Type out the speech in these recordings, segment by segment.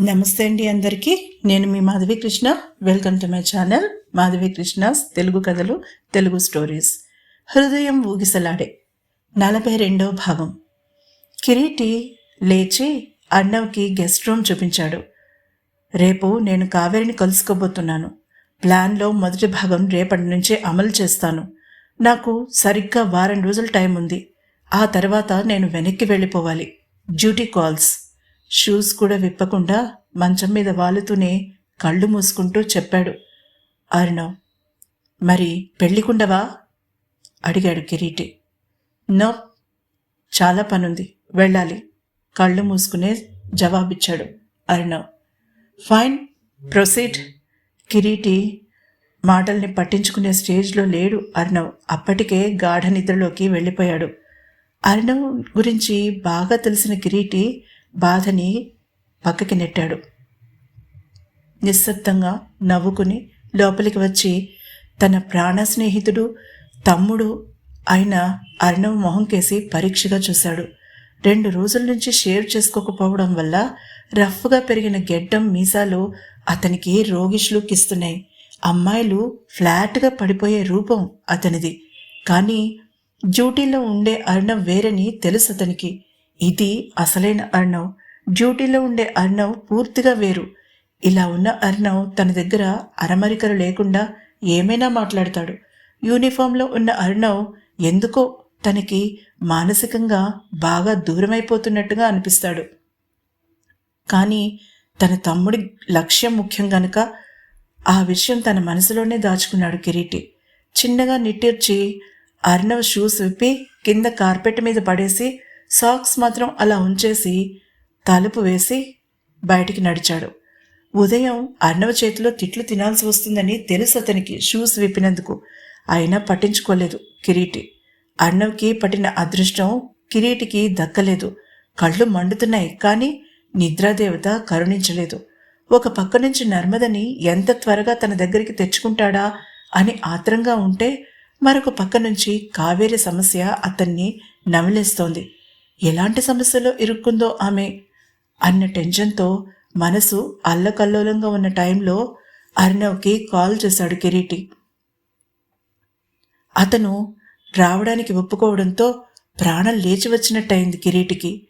నమస్తే అండి అందరికీ. నేను మీ Madhavi Krishna. Welcome to my channel Madhavi Krishna's Telugu కథలు తెలుగు స్టోరీస్ హృదయం ఊగిసలాడే. నలభై రెండవ భాగం. కిరీటి లేచి అర్ణవ్కి గెస్ట్ రూమ్ చూపించాడు. రేపు నేను కావేరిని కలుసుకోబోతున్నాను. ప్లాన్లో మొదటి భాగం రేపటి నుంచే అమలు చేస్తాను. నాకు సరిగ్గా వారం రోజుల టైం ఉంది. ఆ తర్వాత నేను వెనక్కి వెళ్ళిపోవాలి. డ్యూటీ కాల్స్ షూస్ కూడా విప్పకుండా మంచం మీద వాలుతూనే కళ్ళు మూసుకుంటూ చెప్పాడు. అరుణవ్ మరి పెళ్ళికుండవా? అడిగాడు కిరీటి. నో చాలా పనుంది వెళ్ళాలి. కళ్ళు మూసుకునే జవాబిచ్చాడు అరుణవ్ ఫైన్ ప్రొసీడ్. కిరీటి మాటల్ని పట్టించుకునే స్టేజ్లో లేడు అర్ణవ్ అప్పటికే గాఢ నిద్రలోకి వెళ్ళిపోయాడు. అర్ణవ్ గురించి బాగా తెలిసిన కిరీటి బాధని పక్కకి నెట్టాడు. నిశ్శబ్దంగా నవ్వుకుని లోపలికి వచ్చి తన ప్రాణ స్నేహితుడు తమ్ముడు అయిన అర్ణవ్ మొహం కేసి పరీక్షగా చూశాడు. రెండు రోజుల నుంచి షేవ్ చేసుకోకపోవడం వల్ల రఫ్గా పెరిగిన గెడ్డం మీసాలు అతనికి రోగిష్ లుక్ ఇస్తున్నాయి అమ్మాయిలు ఫ్లాట్గా పడిపోయే రూపం అతనిది. కానీ డ్యూటీలో ఉండే అర్ణవ్ వేరని తెలుసు అతనికి. ఇది అసలైన అర్ణవ్. డ్యూటీలో ఉండే అర్ణవ్ పూర్తిగా వేరు. ఇలా ఉన్న అర్ణవ్ తన దగ్గర అరమరికలు లేకుండా ఏమైనా మాట్లాడతాడు. యూనిఫామ్లో ఉన్న అర్ణవ్ ఎందుకో తనకి మానసికంగా బాగా దూరమైపోతున్నట్టుగా అనిపిస్తాడు. కానీ తన తమ్ముడి లక్ష్యం ముఖ్యం గనుక ఆ విషయం తన మనసులోనే దాచుకున్నాడు కిరీటి. చిన్నగా నిట్టిర్చి అర్ణవ్ షూస్ విప్పి కింద కార్పెట్ మీద పడేసి సాక్స్ మాత్రం అలా ఉంచేసి తలుపు వేసి బయటికి నడిచాడు. ఉదయం అర్ణవ చేతిలో తిట్లు తినాల్సి వస్తుందని తెలుసు అతనికి షూస్ విప్పినందుకు. అయినా పట్టించుకోలేదు కిరీటి. అర్ణవ్కి పట్టిన అదృష్టం కిరీటికి దక్కలేదు. కళ్ళు మండుతున్నాయి కానీ నిద్రాదేవత కరుణించలేదు. ఒక పక్క నుంచి నర్మదని ఎంత త్వరగా తన దగ్గరికి తెచ్చుకుంటాడా అని ఆత్రంగా ఉంటే మరొక పక్క నుంచి కావేరి సమస్య అతన్ని నమిలేస్తోంది. ఎలాంటి సమస్యలో ఇరుక్కుందో ఆమె అన్న టెన్షన్తో మనసు అల్లకల్లోలంగా ఉన్న టైంలో అర్ణవ్కి కాల్ చేశాడు కిరీటి. అతను రావడానికి ఒప్పుకోవడంతో ప్రాణం లేచి వచ్చినట్టయింది కిరీటికి.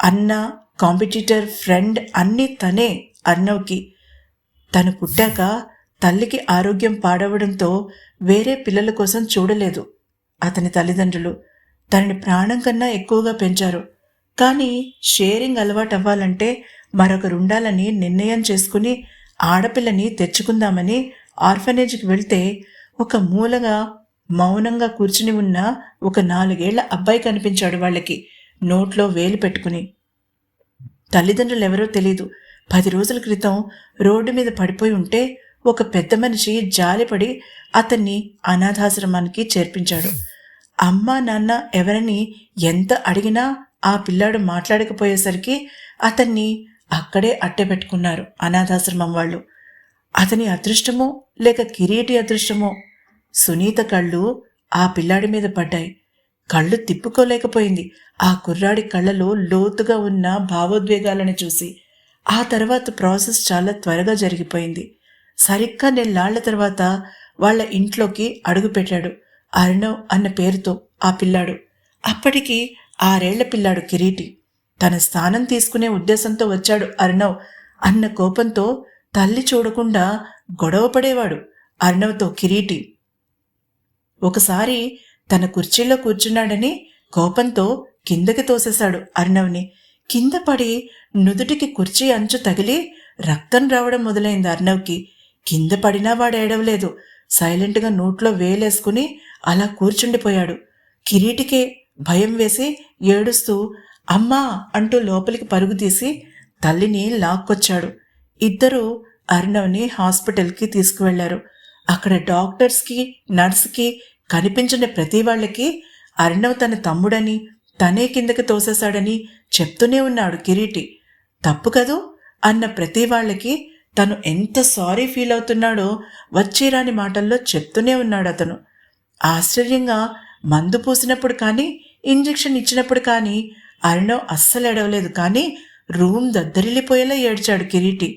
అన్న కాంపిటీటర్ ఫ్రెండ్ అన్నీ తనే అర్ణవ్కి. తను పుట్టాక తల్లికి ఆరోగ్యం పాడవడంతో వేరే పిల్లల కోసం చూడలేదు. అతని తల్లిదండ్రులు తనని ప్రాణం కన్నా ఎక్కువగా పెంచారు. కానీ షేరింగ్ అలవాటు అవ్వాలంటే మరొకరు ఉండాలని నిర్ణయం చేసుకుని ఆడపిల్లని తెచ్చుకుందామని ఆర్ఫనేజ్కి వెళ్తే ఒక మూలగా మౌనంగా కూర్చుని ఉన్న ఒక నాలుగేళ్ళ అబ్బాయి కనిపించాడు వాళ్ళకి నోట్లో వేలు పెట్టుకుని. తల్లిదండ్రులు ఎవరో తెలీదు. పది రోజుల క్రితం రోడ్డు మీద పడిపోయి ఉంటే ఒక పెద్ద మనిషి జాలిపడి అతన్ని అనాథాశ్రమానికి చేర్పించాడు. అమ్మ నాన్న ఎవరిని ఎంత అడిగినా ఆ పిల్లాడు మాట్లాడకపోయేసరికి అతన్ని అక్కడే అట్టెపెట్టుకున్నారు అనాథాశ్రమం వాళ్ళు. అతని అదృష్టమో లేక కిరీటి అదృష్టమో సునీత కళ్ళు ఆ పిల్లాడి మీద పడ్డాయి. కళ్ళు తిప్పుకోలేకపోయింది. ఆ కుర్రాడి కళ్ళలో లోతుగా ఉన్న భావోద్వేగాలను చూసి. ఆ తర్వాత ప్రాసెస్ చాలా త్వరగా జరిగిపోయింది. సరిగ్గా నెల్లాళ్ళ తర్వాత వాళ్ళ ఇంట్లోకి అడుగుపెట్టాడు. అర్ణవ్ అన్న పేరుతో ఆ పిల్లాడు. అప్పటికి ఆరేళ్ళ పిల్లాడు కిరీటి. తన స్థానం తీసుకునే ఉద్దేశంతో వచ్చాడు అర్ణవ్. అన్న కోపంతో తల్లి చూడకుండా గొడవ పడేవాడు అర్ణవ్తో కిరీటి. ఒకసారి తన కుర్చీలో కూర్చున్నాడని కోపంతో కిందకి తోసేశాడు అర్ణవ్ని. కింద పడి నుదుటికి కుర్చీ అంచు తగిలి రక్తం రావడం మొదలైంది అర్ణవ్కి. కింద పడినా వాడు ఏడవలేదు. సైలెంట్గా నోట్లో వేలేసుకుని అలా కూర్చుండిపోయాడు. కిరీటికే భయం వేసి ఏడుస్తూ అమ్మా అంటూ లోపలికి పరుగు తీసి తల్లిని లాక్కొచ్చాడు. ఇద్దరూ అర్ణవ్ని హాస్పిటల్కి తీసుకువెళ్ళారు. అక్కడ డాక్టర్స్కి నర్స్కి కనిపించిన ప్రతి వాళ్ళకి అర్ణవ్ తన తమ్ముడని తనే కిందకి తోసేశాడని చెప్తూనే ఉన్నాడు కిరీటి. తప్పు కదూ? అన్న ప్రతి వాళ్ళకి తను ఎంత సారీ ఫీల్ అవుతున్నాడో వచ్చేరాని మాటల్లో చెప్తూనే ఉన్నాడు అతను. ఆశ్చర్యంగా మందు పూసినప్పుడు కానీ ఇంజెక్షన్ ఇచ్చినప్పుడు కానీ అర్ణవ్ అస్సలు ఎడవలేదు కానీ రూమ్ దద్దరిల్లిపోయేలా ఏడ్చాడు కిరీటి.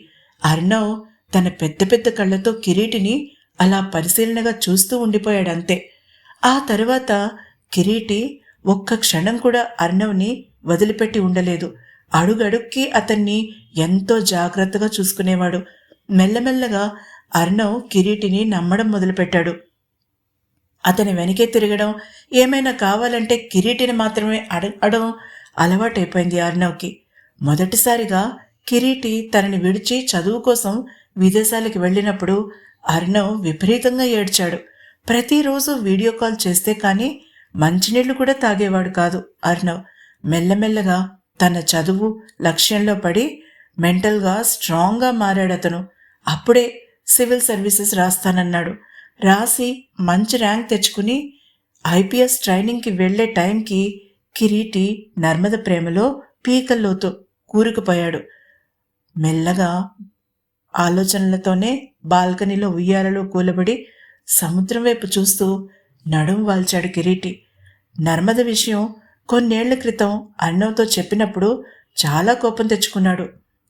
అర్ణవ్ తన పెద్ద పెద్ద కళ్ళతో కిరీటిని అలా పరిశీలనగా చూస్తూ ఉండిపోయాడు అంతే. ఆ తర్వాత కిరీటి ఒక్క క్షణం కూడా అర్ణవ్ని వదిలిపెట్టి ఉండలేదు. అడుగడుక్కి అతన్ని ఎంతో జాగ్రత్తగా చూసుకునేవాడు. మెల్లమెల్లగా అర్ణవ్ కిరీటిని నమ్మడం మొదలుపెట్టాడు. అతని వెనకే తిరగడం ఏమైనా కావాలంటే కిరీటిని మాత్రమే అడగడం అలవాటైపోయింది అర్ణవ్కి మొదటిసారిగా కిరీటి తనని విడిచి చదువు కోసం విదేశాలకు వెళ్ళినప్పుడు అర్ణవ్ విపరీతంగా ఏడ్చాడు. ప్రతిరోజు వీడియో కాల్ చేస్తే కానీ మంచినీళ్ళు కూడా తాగేవాడు కాదు అర్ణవ్ మెల్లమెల్లగా తన చదువు లక్ష్యంలో పడి మెంటల్గా స్ట్రాంగ్గా మారాడు అతను. అప్పుడే సివిల్ సర్వీసెస్ రాస్తానన్నాడు. రాసి మంచి ర్యాంక్ తెచ్చుకుని ఐపీఎస్ ట్రైనింగ్కి వెళ్ళే టైంకి కిరీటి నర్మద ప్రేమలో పీకల్లోతో కూరుకుపోయాడు. మెల్లగా ఆలోచనలతోనే బాల్కనీలో ఉయ్యాలలో కూలబడి సముద్రం వైపు చూస్తూ నడుం వాల్చాడు కిరీటి. నర్మద విషయం కొన్నేళ్ళ క్రితం అర్ణవ్తో చెప్పినప్పుడు చాలా కోపం తెచ్చుకున్నాడు.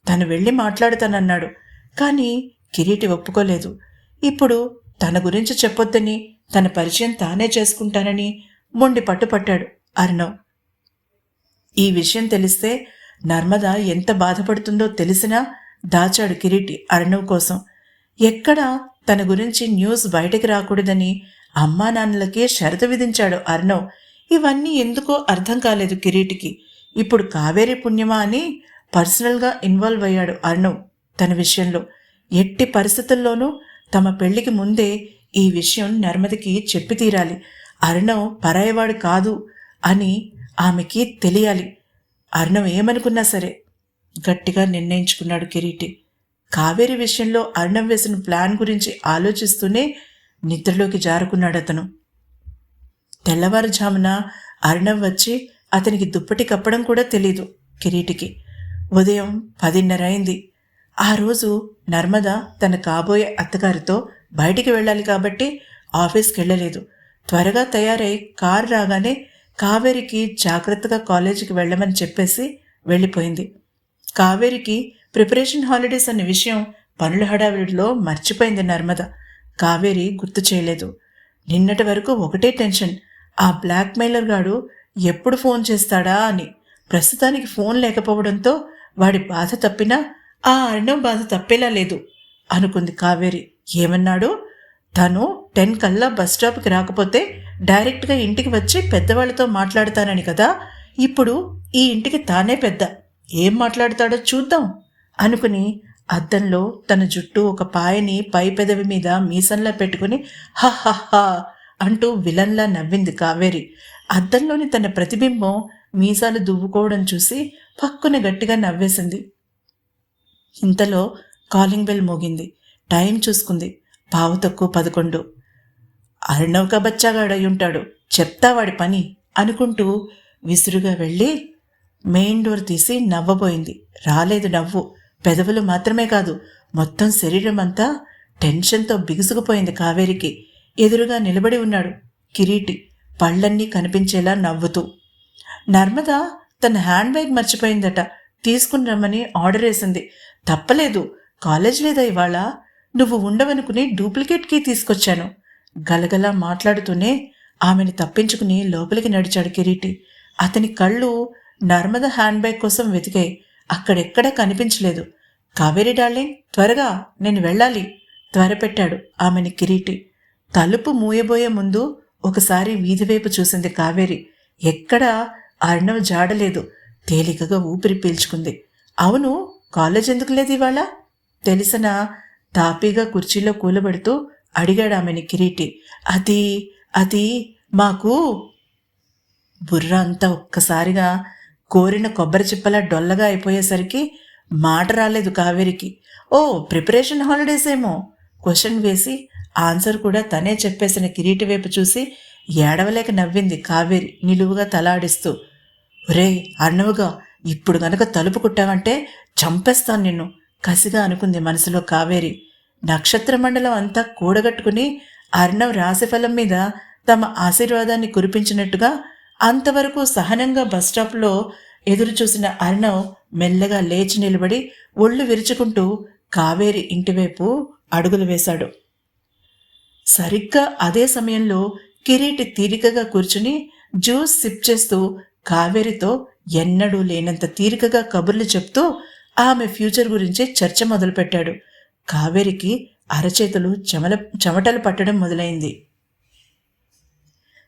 తను వెళ్ళి మాట్లాడుతానన్నాడు. కానీ కిరీటి ఒప్పుకోలేదు. ఇప్పుడు తన గురించి చెప్పొద్దని తన పరిచయం తానే చేసుకుంటానని మొండి పట్టుపట్టాడు అర్ణవ్. ఈ విషయం తెలిస్తే నర్మద ఎంత బాధపడుతుందో తెలిసినా దాచాడు కిరీటి అర్ణవ్ కోసం. ఎక్కడ తన గురించి న్యూస్ బయటకు రాకూడదని అమ్మా నాన్నలకే షరతు విధించాడు అర్ణవ్. ఇవన్నీ ఎందుకో అర్థం కాలేదు కిరీటికి. ఇప్పుడు కావేరి పుణ్యమా అని పర్సనల్గా ఇన్వాల్వ్ అయ్యాడు అర్ణవ్ తన విషయంలో. ఎట్టి పరిస్థితుల్లోనూ తమ పెళ్ళికి ముందే ఈ విషయం నర్మదికి చెప్పి తీరాలి. అర్ణవ్ పరాయవాడు కాదు అని ఆమెకి తెలియాలి. అర్ణవ్ ఏమనుకున్నా సరే గట్టిగా నిర్ణయించుకున్నాడు కిరీటి. కావేరి విషయంలో అర్ణవ్ వేసిన ప్లాన్ గురించి ఆలోచిస్తూనే నిద్రలోకి జారుకున్నాడు అతను తెల్లవారుజామున అర్ణవ్ వచ్చి అతనికి దుప్పటి కప్పడం కూడా తెలీదు కిరీటికి. ఉదయం పదిన్నర అయింది ఆ రోజు నర్మద తన కాబోయే అత్తగారితో బయటికి వెళ్ళాలి కాబట్టి ఆఫీస్కి వెళ్ళలేదు త్వరగా తయారై కారు రాగానే కావేరికి జాగ్రత్తగా కాలేజీకి వెళ్ళమని చెప్పేసి వెళ్ళిపోయింది. కావేరికి ప్రిపరేషన్ హాలిడేస్ అనే విషయం పనుల హడావిడిలో మర్చిపోయింది నర్మద. కావేరి గుర్తు చేయలేదు. నిన్నటి వరకు ఒకటే టెన్షన్. ఆ బ్లాక్మెయిలర్ గాడు ఎప్పుడు ఫోన్ చేస్తాడా అని. ప్రస్తుతానికి ఫోన్ లేకపోవడంతో వాడి బాధ తప్పినా ఆ అర్ణం బాధ తప్పేలా లేదు అనుకుంది కావేరి. ఏమన్నాడు? తను టెన్ కల్లా బస్ స్టాప్కి రాకపోతే డైరెక్ట్గా ఇంటికి వచ్చి పెద్దవాళ్ళతో మాట్లాడతానని కదా. ఇప్పుడు ఈ ఇంటికి తానే పెద్ద. ఏం మాట్లాడతాడో చూద్దాం అనుకుని అద్దంలో తన జుట్టు ఒక పాయని పై పెదవి మీద మీసంలా పెట్టుకుని హా అంటూ విలన్లా నవ్వింది కావేరి. అద్దంలోని తన ప్రతిబింబం మీసాలు దువ్వుకోవడం చూసి పక్కున గట్టిగా నవ్వేసింది. ఇంతలో కాలింగ్ బెల్ మోగింది. టైం చూసుకుంది. పావు తక్కువ పదకొండు. అర్ణవ్ బచ్చాగాడై ఉంటాడు. చెప్తా వాడి పని అనుకుంటూ విసురుగా వెళ్ళి మెయిన్ డోర్ తీసి నవ్వబోయింది. రాలేదు నవ్వు. పెదవులు మాత్రమే కాదు మొత్తం శరీరం అంతా టెన్షన్తో బిగుసుకుపోయింది కావేరికి. ఎదురుగా నిలబడి ఉన్నాడు. కిరీటి పళ్ళన్నీ కనిపించేలా నవ్వుతూ. నర్మద తన హ్యాండ్ బ్యాగ్ మర్చిపోయిందట. తీసుకుని రమ్మని ఆర్డర్ వేసింది. తప్పలేదు. కాలేజ్ లేదా ఇవాళ? నువ్వు ఉండవనుకుని డూప్లికేట్ కీ తీసుకొచ్చాను. గలగలా మాట్లాడుతూనే ఆమెను తప్పించుకుని లోపలికి నడిచాడు కిరీటి. అతని కళ్ళు నర్మద హ్యాండ్ బ్యాగ్ కోసం వెతికాయి. అక్కడెక్కడా కనిపించలేదు. కావేరి డార్లింగ్ త్వరగా నేను వెళ్ళాలి. త్వరపెట్టాడు ఆమెని కిరీటి. తలుపు మూయబోయే ముందు ఒకసారి వీధివైపు చూసింది కావేరి. ఎక్కడా అర్ణవ్ జాడలేదు. తేలికగా ఊపిరి పీల్చుకుంది. అవును కాలేజ్ ఎందుకు లేదు ఇవాళ? తెలిసిన తాపీగా కుర్చీలో కూలబెడుతూ అడిగాడు ఆమెని కిరీటి. అది అది మాకు బుర్ర అంతా ఒక్కసారిగా కోరిన కొబ్బరి చిప్పలా డొల్లగా అయిపోయేసరికి మాట రాలేదు కావేరికి. ఓ ప్రిపరేషన్ హాలిడేస్ ఏమో క్వశ్చన్ వేసి ఆన్సర్ కూడా తనే చెప్పేసిన కిరీటి వైపు చూసి ఏడవలేక నవ్వింది కావేరి నిలువుగా తలాడిస్తూ ఒరే అన్నవుగా ఇప్పుడు గనక తలుపు కుట్టావంటే చంపేస్తాను నిన్ను కసిగా అనుకుంది మనసులో కావేరి. నక్షత్ర మండలం అంతా కూడగట్టుకుని అర్ణవ్ రాశిఫలం మీద తమ ఆశీర్వాదాన్ని కురిపించినట్టుగా అంతవరకు సహనంగా బస్టాప్లో ఎదురుచూసిన అర్ణవ్ మెల్లగా లేచి నిలబడి ఒళ్ళు విరుచుకుంటూ కావేరి ఇంటివైపు అడుగులు వేశాడు. సరిగ్గా అదే సమయంలో కిరీటి తీరికగా కూర్చుని జ్యూస్ సిప్ చేస్తూ కావేరితో ఎన్నడూ లేనంత తీరికగా కబుర్లు చెప్తూ ఆమె ఫ్యూచర్ గురించి చర్చ మొదలుపెట్టాడు. కావేరికి అరచేతులు చెమల చెమటలు పట్టడం మొదలైంది.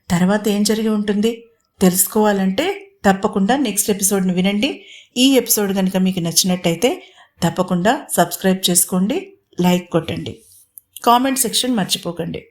తర్వాత ఏం జరిగి ఉంటుంది? తెలుసుకోవాలంటే తప్పకుండా నెక్స్ట్ ఎపిసోడ్ని వినండి. ఈ ఎపిసోడ్ కనుక మీకు నచ్చినట్టయితే తప్పకుండా సబ్స్క్రైబ్ చేసుకోండి. లైక్ కొట్టండి. కామెంట్ సెక్షన్ మర్చిపోకండి.